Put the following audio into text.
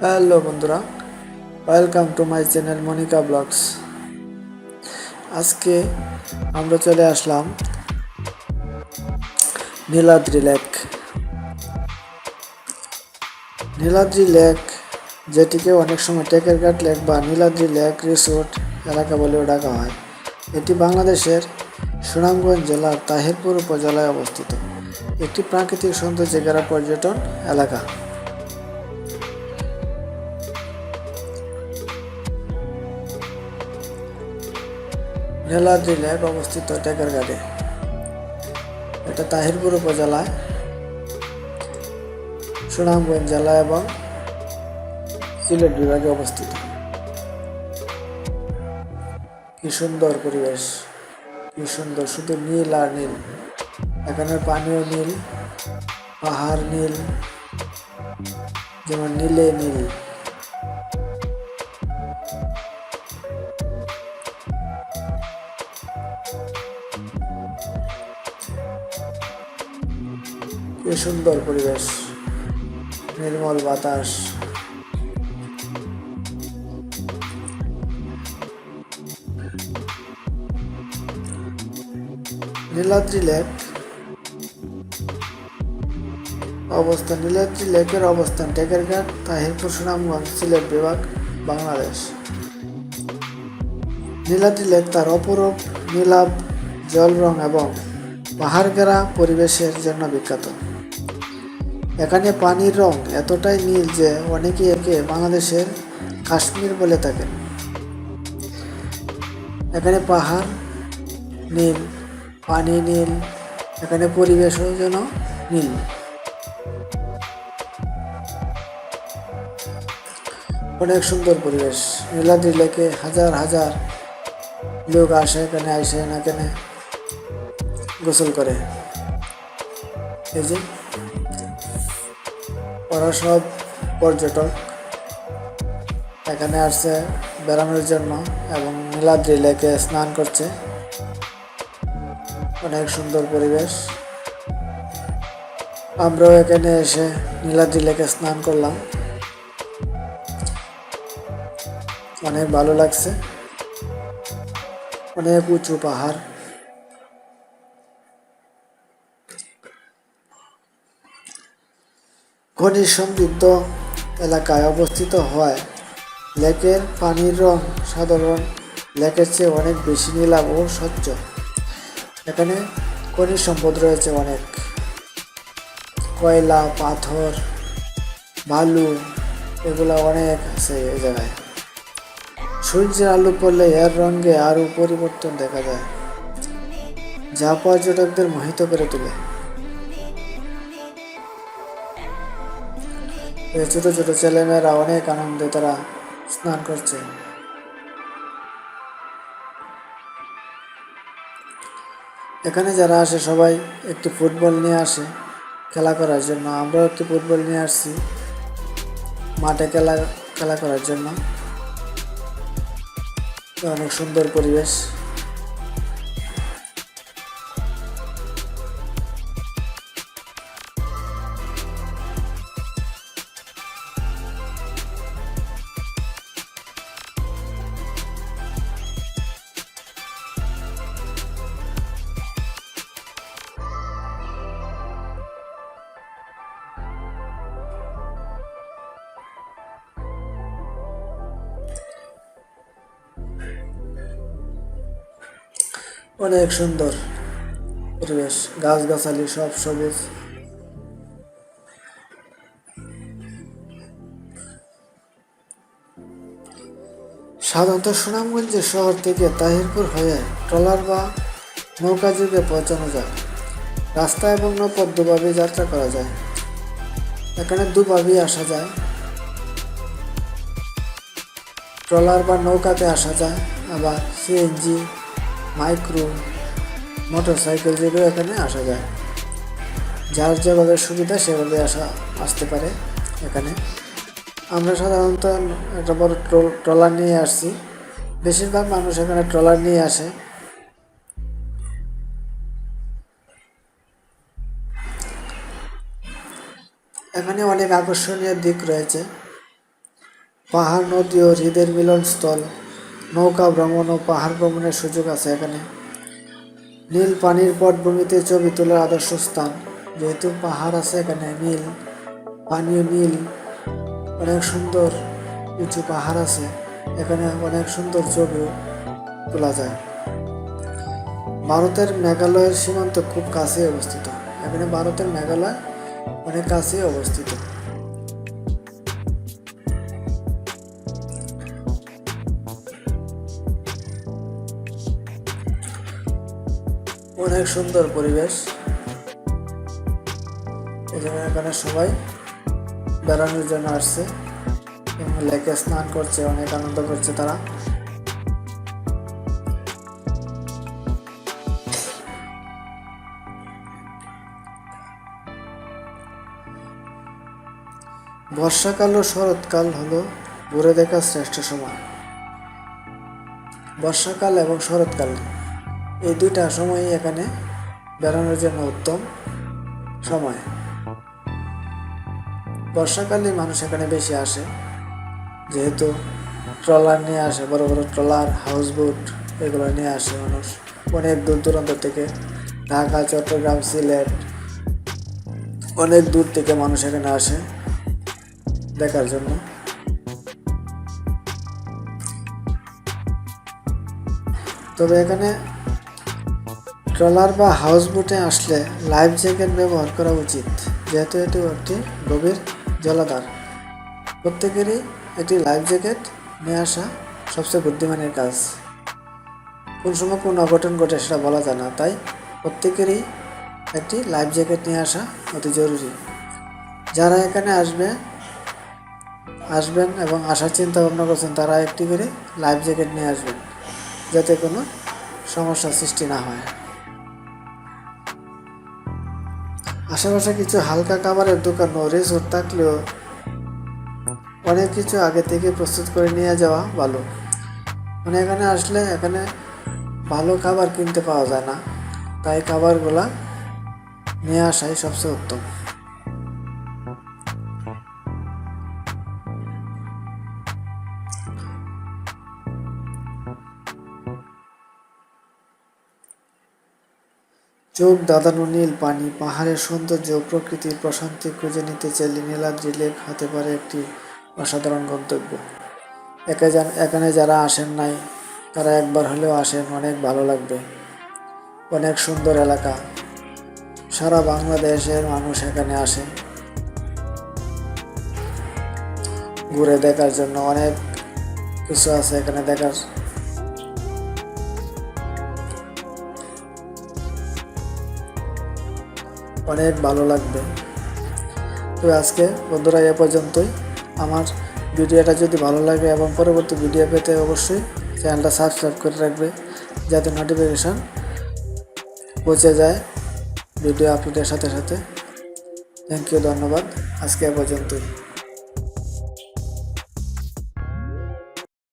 Hello বন্ধুরা welcome to my channel Monika blogs আজকে আমরা চলে আসলাম নীলাদ্রি লেক নীলাদ্রি লেক, যেটিকে অনেক সময় টেকেরঘাট লেক বা নীলাদ্রি লেক রিসোর্ট এলাকা বলেও ডাকা হয়। এটি বাংলাদেশের সুনামগঞ্জ জেলার তাহিরপুর উপজেলায় অবস্থিত। একটি প্রাকৃতিক সৌন্দর্যে ঘেরা পর্যটন এলাকা। নীলাদ্রি লেক অবস্থিত টেকারঘাটে। এটা তাহিরপুর উপজেলায় সুনামগঞ্জ জেলা এবং সিলেট বিভাগে অবস্থিত। কি সুন্দর পরিবেশ, কি সুন্দর, শুধু নীল আর নীল। এখানের পানিও নীল, পাহাড় নীল, যেমন নীলে নীল। সুন্দর পরিবেশ। নির্মল বাতাস। নীলাদ্রি লেক। অবস্থান, নীলাদ্রি লেকের অবস্থান, টেকেরঘাট, তাহিরপুর, সুনামগঞ্জ, সিলেট বিভাগ, বাংলাদেশ। নীলাদ্রি লেক তার অপরূপ নীলাভ, জল রং এবং পাহাড় পরিবেশের জন্য বিখ্যাত। এখানে পানির রং এতটাই নীল যে অনেকে একে বাংলাদেশের কাশ্মীর বলে থাকেন। এখানে পাহাড় নীল, পানি নীল, এখানে পরিবেশও যেন নীল। অনেক সুন্দর পরিবেশ। নীলাদ্রি লেকে হাজার হাজার লোক আসে এখানে আসে না কেনে গোসল করে। এই যে ওরা সব পর্যটক। এখানে আসছে বেড়ানোর জন্য এবং নীলাদ্রি লেকে স্নান করছে। অনেক সুন্দর পরিবেশ। আমরাও এখানে এসে নীলাদ্রি লেকে স্নান করলাম। অনেক ভালো লাগছে। অনেক উঁচু পাহাড়। খনিজ এলাকায় অবস্থিত হওয়ায় লেকের পানির রং সাধারণ। লেকের চেয়ে অনেক বেশি নীলাভ ও স্বচ্ছ। এখানে খনিজ সম্পদ রয়েছে অনেক। কয়লা, পাথর, বালু, এগুলো অনেক আছে এই জায়গায়। সূর্যের আলো পড়লে এর রঙে আরও পরিবর্তন দেখা যায়, যা পর্যটকদের মোহিত করে তোলে। এই ছোট ছোট ছেলেমেয়েরা অনেক আনন্দে তারা স্নান করছে। এখানে যারা আসে সবাই একটি ফুটবল নিয়ে আসে খেলা করার জন্য। আমরাও একটি ফুটবল নিয়ে আসছি, মাঠে খেলা খেলা করার জন্য। অনেক সুন্দর পরিবেশ। অনেক সুন্দর পরিবেশ, গাছগাছালি সব সবুজ। সাধারণত সুনামগঞ্জের শহর থেকে তাহিরপুর হয়ে ট্রলার বা নৌকা যুগে পৌঁছানো যায়। রাস্তা এবং নৌপথ দুভাবে যাত্রা করা যায়। এখানে দুভাবেই আসা যায়। ট্রলার বা নৌকাতে আসা যায়, আবার সিএনজি মাইক্রো মোটর সাইকেল যেগুলো এখানে আসা যায়। যার যেভাবে সুবিধা সেভাবে আসা, আসতে পারে এখানে। আমরা সাধারণত একটা বড় ট্রল- ট্রলার নিয়ে আসছি। বেশিরভাগ মানুষ এখানে ট্রলার নিয়ে আসে। এখানে অনেক আকর্ষণীয় দিক রয়েছে। পাহাড়, নদী ও হ্রদের মিলনস্থল। নৌকা ভ্রমণ ও পাহাড় ভ্রমণের সুযোগ আছে এখানে। নীল পানির পটভূমিতে ছবি তোলার আদর্শ স্থান। যেহেতু পাহাড় আছে এখানে, নীল, পানীয় নীল, অনেক সুন্দর উঁচু পাহাড় আছে। এখানে অনেক সুন্দর ছবিও তোলা যায়। ভারতের মেঘালয়ের সীমান্ত খুব কাছে অবস্থিত। এখানে ভারতের মেঘালয় অনেক কাছে অবস্থিত। অনেক সুন্দর পরিবেশ। জন্য এখানে সবাই বেড়ানোর জন্য আসছে। লেকে স্নান করছে, অনেক আনন্দ করছে তারা। বর্ষাকাল ও শরৎকাল হলো ঘুরে দেখার শ্রেষ্ঠ সময়। বর্ষাকাল এবং শরৎকাল। এই দুইটা সময়ই এখানে বেড়ানোর জন্য উত্তম সময়। বর্ষাকালে মানুষ এখানে বেশি আসে, যেহেতু ট্রলার নিয়ে আসে, বড় বড় ট্রলার হাউস বোট এগুলো নিয়ে আসে মানুষ। অনেক দূর দূরান্ত থেকে ঢাকা, চট্টগ্রাম, সিলেট, অনেক দূর থেকে মানুষ এখানে আসে দেখার জন্য। তবে এখানে ট্রলার বা হাউস বোটে আসলে লাইফ জ্যাকেট ব্যবহার করা উচিত, যেহেতু এটি একটি গভীর জলাধার। প্রত্যেকেরই একটি লাইফ জ্যাকেট নিয়ে আসা সবচেয়ে বুদ্ধিমানের কাজ। কোন সময় কোন অঘটন ঘটে সেটা বলা যায় না, তাই প্রত্যেকেরই একটি লাইফ জ্যাকেট নিয়ে আসা অতি জরুরি। যারা এখানে আসবে, আসবেন এবং আসার চিন্তা ভাবনা করছেন, তারা একটি করে লাইফ জ্যাকেট নিয়ে আসবেন, যাতে কোনো সমস্যার সৃষ্টি না হয়। আশেপাশে কিছু হালকা খাবারের দোকান ও রিসোর্ট থাকলেও অনেক কিছু আগে থেকে প্রস্তুত করে নিয়ে যাওয়া ভালো। মানে এখানে আসলে এখানে ভালো খাবার কিনতে পাওয়া যায় না। তাই খাবারগুলা নিয়ে আসাই সবচেয়ে উত্তম। চোখ দাদানো নীল পানি, পাহাড়ের সৌন্দর্য প্রকৃতির প্রশান্তি খুঁজে নিতে চাইলে নীলাদ্রি লেক হতে পারে একটি অসাধারণ গন্তব্য। একে এখানে যারা আসেন নাই, তারা একবার হলেও আসেন, অনেক ভালো লাগবে। অনেক সুন্দর এলাকা। সারা বাংলাদেশের মানুষ এখানে আসে। ঘুরে দেখার জন্য অনেক কিছু আছে এখানে দেখার। অনেক ভালো লাগবে। তো আজকে বন্ধুরা, এ পর্যন্তই। আমার ভিডিওটা যদি ভালো লাগে এবং পরবর্তী ভিডিও পেতে অবশ্যই চ্যানেলটা সাবস্ক্রাইব করে রাখবে, যাতে নোটিফিকেশান পৌঁছে যায় ভিডিও আপলোডের সাথে সাথে। থ্যাংক ইউ ধন্যবাদ। আজকে এ পর্যন্তই।